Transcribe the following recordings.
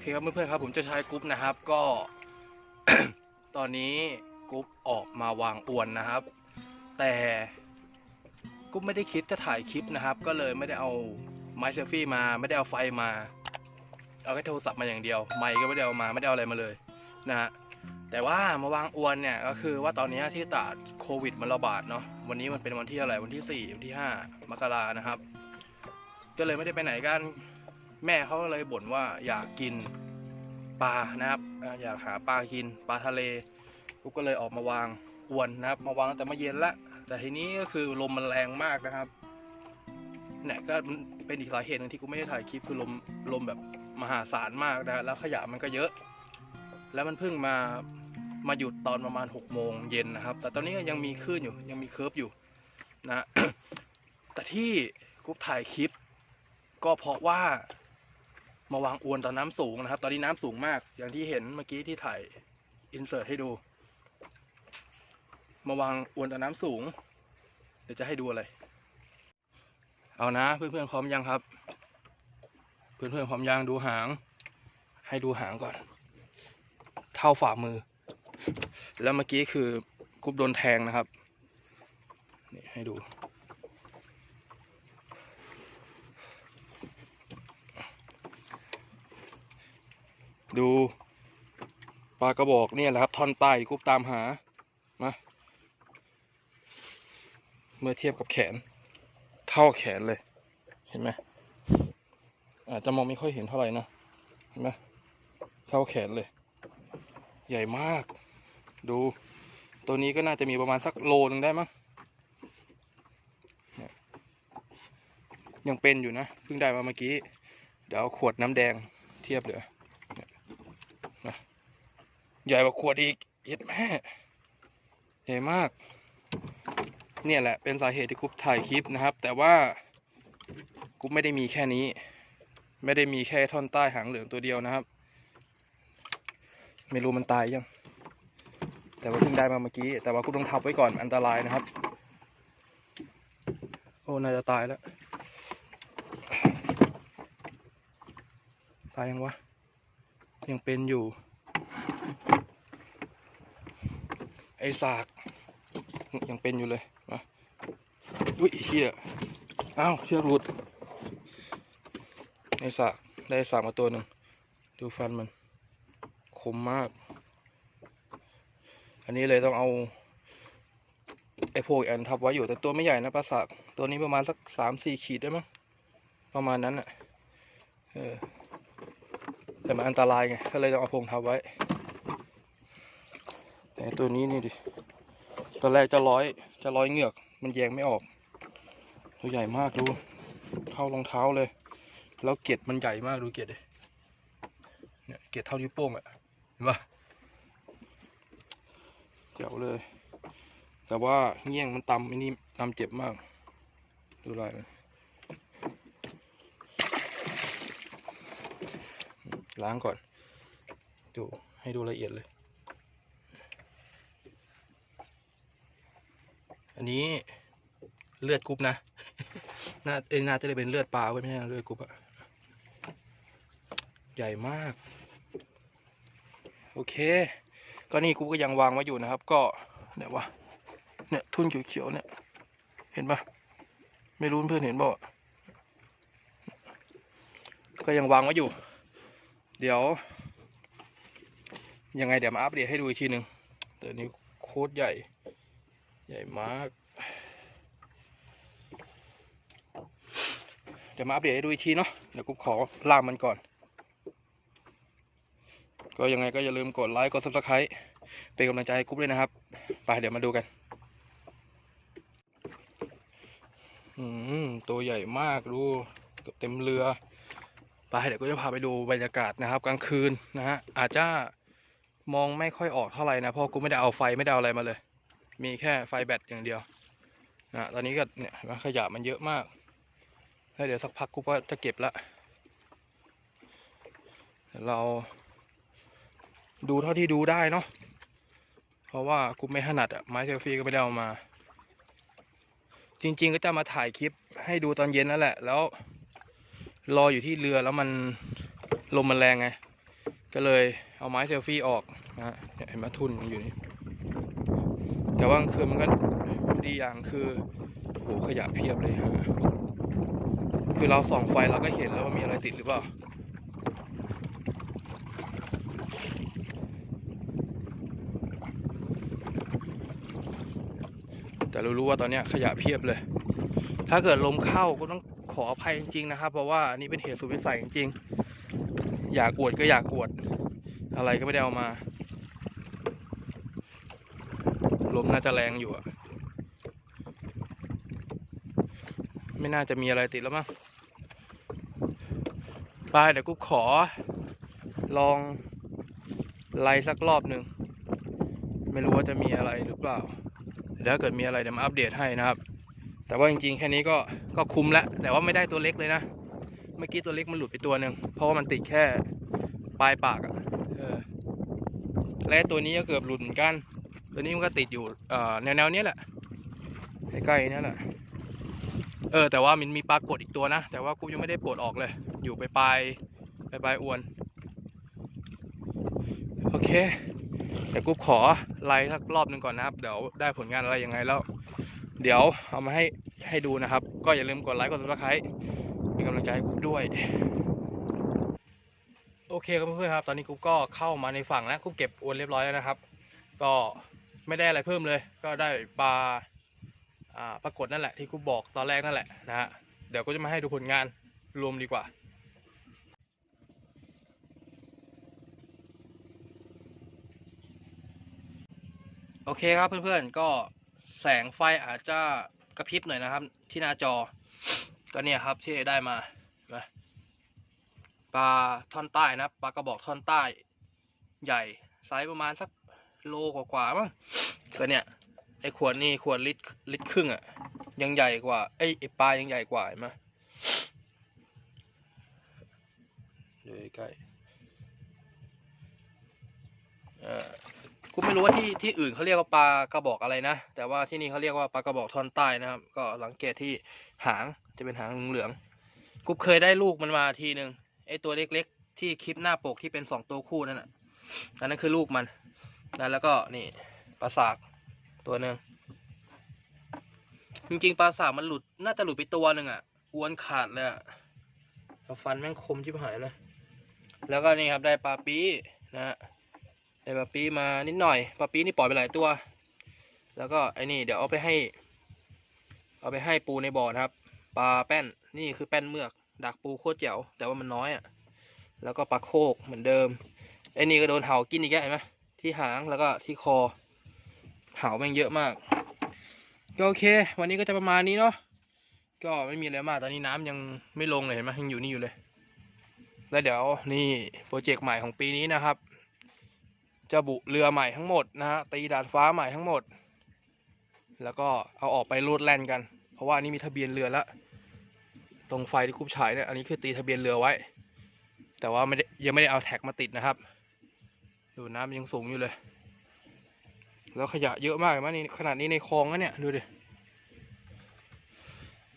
อเคครับเพื่อนๆครับผมจะใช้กรุ๊ปนะครับก็ ตอนนี้กรุ๊ปออกมาวางอวนนะครับ แต่กรุ๊ปไม่ได้คิดจะถ่ายคลิปนะครับ ก็เลยไม่ได้เอาไมค์เซลฟี่มาไม่ได้เอาไฟมา เอาแค่โทรศัพท์มาอย่างเดียว ไมค์ก็ไม่ได้เอามาไม่ได้เอาอะไรมาเลยนะฮะแต่ว่ามาวางอวนเนี่ยก็คือว่าตอนนี้ที่ตราดโควิดมันระบาดเนาะวันนี้มันเป็นวันที่อะไรวันที่ 4 วันที่ 5 มกรานะครับ ก็เลยไม่ได้ไปไหนกัน แม่เขาก็เลยบ่นว่าอยากกินปลานะครับอยากหาปลากินปลาทะเลกูก็เลยออกมาวางอวนนะครับ มาวางแต่มื่อเย็นละแต่ทีนี้ก็คือลมมันแรงมากนะครับเนี่ยก็เป็นอีกสาเหตุหนึงที่กูไม่ได้ถ่ายคลิปคือลมลมแบบมหาศาลมากนะแล้วขยะมันก็เยอะ แล้วมันเพิ่งมามาหยุดตอนประมาณ6กโมงเย็นนะครับ แต่ตอนนี้ก็ยังมีคลื่นอยู่ยังมีเคิร์ฟอยู่นะแต่ที่กูถ่ายคลิป ก็เพราะว่า มาวางอวนตอนน้ำสูงนะครับ ตอนนี้น้ำสูงมาก อย่างที่เห็นเมื่อกี้ที่ถ่ายอินเสิร์ตให้ดู มาวางอวนตอนน้ำสูง เดี๋ยวจะให้ดูอะไร เอานะเพื่อนๆพร้อมยังครับ เพื่อนๆพร้อมยังดูหาง ให้ดูหางก่อน เท่าฝ่ามือ แล้วเมื่อกี้คือกรุ๊ปโดนแทงนะครับ นี่ให้ดู ดูปลากระบอกเนี่ยแหละครับท่อนใต้กรุ๊ปตามหามาเมื่อเทียบกับแขน เท่าแขนเลย เห็นไหมอาจจะมองไม่ค่อยเห็นเท่าไหร่นะเห็นไหมเท่าแขนเลย ใหญ่มาก ดูตัวนี้ก็น่าจะมีประมาณสักโลนึงได้มั้งยยังเป็นอยู่นะเพิ่งได้มาเมื่อกี้ เดี๋ยวเอาขวดน้ำแดงเทียบเดี๋ยว ใหญ่กว่าขวดอีกเย็ดแม่ ใหญ่มาก เนี่ยแหละเป็นสาเหตุที่กุ๊บถ่ายคลิปนะครับ แต่ว่ากุ๊บไม่ได้มีแค่นี้ ไม่ได้มีแค่ท่อนใต้หางเหลืองตัวเดียวนะครับ ไม่รู้มันตายยัง แต่ว่าเพิ่งได้มาเมื่อกี้ แต่ว่ากุ๊บต้องทับไว้ก่อนอันตรายนะครับ โอ้น่าจะตายแล้ว ตายยังวะ ยังเป็นอยู่ ไอสาก ยังเป็นอยู่เลยมาอุ้ยเฮียอ้าวเชือกหลุดไอสาก ได้สากมาตัวหนึ่งดูฟันมัน คมมาก อันนี้เลยต้องเอาไอ้พกอันทับไว้อยู่แต่ตัวไม่ใหญ่นะปลาสาก ตัวนี้ประมาณสักสามสี่ขีดได้มั้งประมาณนั้นอะเออ แต่มันอันตรายไงก็เลยต้องเอาพงทับไว้ แต่ตัวนี้นี่ดิตอนแรกจะร้อยจะร้อยเหงือก มันแยงไม่ออก ตัวใหญ่มากดูเท่ารองเท้าเลย แล้วเกล็ดมันใหญ่มากดูเกล็ดดิเนี่ยเกล็ดเท่านิ้วโป้งอะเห็นปะเจ๋วเลย แต่ว่าเงี้ยงมันตำไอ้นี่ตำเจ็บมาก ดูลายมัน ล้างก่อน ดูให้ดูละเอียดเลย อันนี้เลือดกรุ๊ปนะ น่าเอ้ยน่าจะได้เป็นเลือดปลาไว้ไม่ใช่เลือดกรุ๊ปอะใหญ่มาก โอเค ก็นี่กรุ๊ปก็ยังวางไว้อยู่นะครับ ก็เนี่ยวะเนี่ยทุ่นเขียวๆเนี่ย เห็นปะไม่รู้เพื่อนเห็นบ่ก็ยังวางไว้อยู่ เดี๋ยว ยังไงเดี๋ยวมาอัปเดตให้ดูอีกทีหนึ่งแต่อันนี้โคตรใหญ่ ใหญ่มาก เดี๋ยวมาอัปเดตให้ดูอีกทีเนาะเดี๋ยวกูขอล่ามมันก่อน ก็ยังไงก็อย่าลืมกดไลค์กด subscribe เป็นกำลังใจให้กุ๊บด้วยนะครับ ไปเดี๋ยวมาดูกันอืมตัวใหญ่มากดูเกือบเต็มเรือ ไปเดี๋ยวก็จะพาไปดูบรรยากาศนะครับ กลางคืนนะฮะอาจจะมองไม่ค่อยออกเท่าไหร่นะเพราะกูไม่ได้เอาไฟไม่ได้เอาอะไรมาเลย มีแค่ไฟแบตอย่างเดียวนะตอนนี้ก็เนี่ยเห็นขยะมันเยอะมากแล้วเดี๋ยวสักพักกูก็จะเก็บละเดี๋ยวเราดูเท่าที่ดูได้เนาะเพราะว่ากูไม่ถนัดอะไม้เซลฟี่ก็ไม่ได้เอามา จริง ๆ ก็จะมาถ่ายคลิปให้ดูตอนเย็นนั่นแหละแล้ว รออยู่ที่เรือแล้วมันลมมันแรงไง ก็เลยเอาไม้เซลฟี่ออกนะเห็นไหมทุนมันอยู่นี่ แต่ว่ากลางคืนมันก็ดีอย่างคือโหขยะเพียบเลยฮะคือเราส่องไฟเราก็เห็นแล้วว่ามีอะไรติดหรือเปล่าแต่รู้ว่าตอนนี้ขยะเพียบเลย ถ้าเกิดลมเข้าก็ต้อง ออภัยจริงๆนะครับ เพราะว่าอันนี้เป็นเหตุสุดวิสัยจริงๆ อยากอวดก็อยากอวด อะไรก็ไม่ได้เอามา ลมน่าจะแรงอยู่อะไม่น่าจะมีอะไรติดแล้วมั้งไปเดี๋ยวกูขอ ลองไล่สักรอบหนึ่ง ไม่รู้ว่าจะมีอะไรหรือเปล่า เดี๋ยวถ้าเกิดมีอะไรเดี๋ยวมาอัปเดตให้นะครับ แต่ว่าจริงๆแค่นี้ก็ก็คุ้มแล้วแต่ว่าไม่ได้ตัวเล็กเลยนะเมื่อกี้ตัวเล็กมันหลุดไปตัวหนึ่งเพราะว่ามันติดแค่ปลายปากอะออและตัวนี้ก็เกือบหลุดเหมือนกัน ตัวนี้มันก็ติดอยู่เอ่อแนวๆนี้แหละใกล้ๆนี้ยแหละเออแต่ว่ามันมีปลากดอีกตัวนะ แต่ว่ากูยังไม่ได้ปลดออกเลย อยู่ไปปลายไปปลายอวน โอเคเดี๋ยวกูขอไลน์สักรอบหนึ่งก่อนนะครับ เดี๋ยวได้ผลงานอะไรยังไงแล้ว เดี๋ยวเอามาให้ให้ดูนะครับ ก็อย่าลืมกดไลค์กดซับสไครต์เป็นกำลังใจให้กูด้วย โอเคครับเพื่อนๆครับ ตอนนี้กูก็เข้ามาในฝั่งแล้วกูเก็บอวนเรียบร้อยแล้วนะครับ ก็ไม่ได้อะไรเพิ่มเลย ก็ได้ปลาอ่าปรากฏนั่นแหละที่กูบอกตอนแรกนั่นแหละนะฮะเดี๋ยวก็จะมาให้ดูผลงานรวมดีกว่าโอเคครับเพื่อนๆก็ แสงไฟอาจจะกระพริบหน่อยนะครับ ที่หน้าจอ ก็เนี่ยครับที่ได้มาปลาท่อนใต้นะปลากระบอกท่อนใต้ใหญ่ไซส์ประมาณสักโลกว่าๆมั้งก็เนี่ยไอ้ขวดนี่ขวดลิตรลิตรครึ่งอะ่ะยังใหญ่กว่าไอ้ไอปลายังใหญ่กว่าเห็นไหมดูใกล้ๆเออกูไม่รู้ว่าที่ที่อื่นเขาเรียกว่าปลากระบอกอะไรนะ แต่ว่าที่นี่เขาเรียกว่าปลากระบอกท่อนใต้นะครับ ก็สังเกตที่หางจะเป็นหางเหลืองๆกูเคยได้ลูกมันมาทีหนึ่งไอตัวเล็กๆ ที่คลิปหน้าปกที่เป็นสองตัวคู่นั่นน่ะอันนั้นคือลูกมันนะแล้วก็นี่ปลาสากตัวหนึ่งจริงๆปลาสากมันหลุดน่าจะหลุดไปตัวหนึ่งอะอ้วนขาดเลยอะแล้วฟันแม่งคมชิบหายเลยแล้วก็นี่ครับได้ปลาปีนะฮะ ได้ปลาปีมานิดหน่อยปลาปีนี่ปล่อยไปหลายตัว แล้วก็ไอ้นี่เดี๋ยวเอาไปให้ เอาไปให้ปูในบ่อนะครับปลาแป้นนี่คือแป้นเมือก ดักปูโคตรเจ๋วแต่ว่ามันน้อยอะ่ะแล้วก็ปลาโคกเหมือนเดิมไอ้นี่ก็โดนเห่ากินอีกแล้วเห็นไหมที่หางแล้วก็ที่คอเห่าแม่งเยอะมากก็โอเค วันนี้ก็จะประมาณนี้เนาะก็ไม่มีอะไรมากตอนนี้น้ำยังไม่ลงเลยเห็นไหมยังอยู่นี่อยู่เลย แล้วเดี๋ยวนี่โปรเจกต์ใหม่ของปีนี้นะครับ จะบุเรือใหม่ทั้งหมดนะฮะตีดาดฟ้าใหม่ทั้งหมด แล้วก็เอาออกไปรูดแล่นกัน เพราะว่านนี้มีทะเบียนเรือแล้วตรงไฟที่คุบฉายเนี่ยอันนี้คือตีทะเบียนเรือไว้ แต่ว่าไม่ได้ยังไม่ได้เอาแท็กมาติดนะครับ ดูน้ำยังสูงอยู่เลย แล้วขยะเยอะมากเห็นไหมนี่ขนาดนี้ในคลองนะเนี่ยดูดิ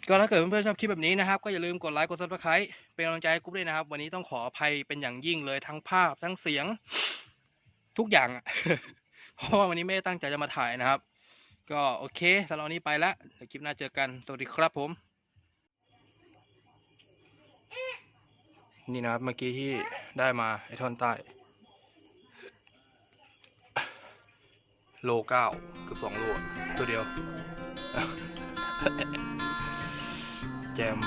ก็ถ้าเกิดเพื่อนๆชอบคลิปแบบนี้นะครับ ก็อย่าลืมกดไลค์กดซับสไครต์เป็นกำลังใจให้กุ๊บด้วยนะครับ วันนี้ต้องขออภัยเป็นอย่างยิ่งเลยทั้งภาพทั้งเสียง ทุกอย่างอะเพราะว่าวันนี้ไม่ได้ตั้งใจจะมาถ่ายนะครับ ก็โอเคสำหรับวันนี้ไปแล้วเดี๋ยวคลิปหน้าเจอกันสวัสดีครับผม นี่นะครับเมื่อกี้ที่ได้มาไอท่อนใต้โลเก้าเกือบสองโลตัวเดียว แจม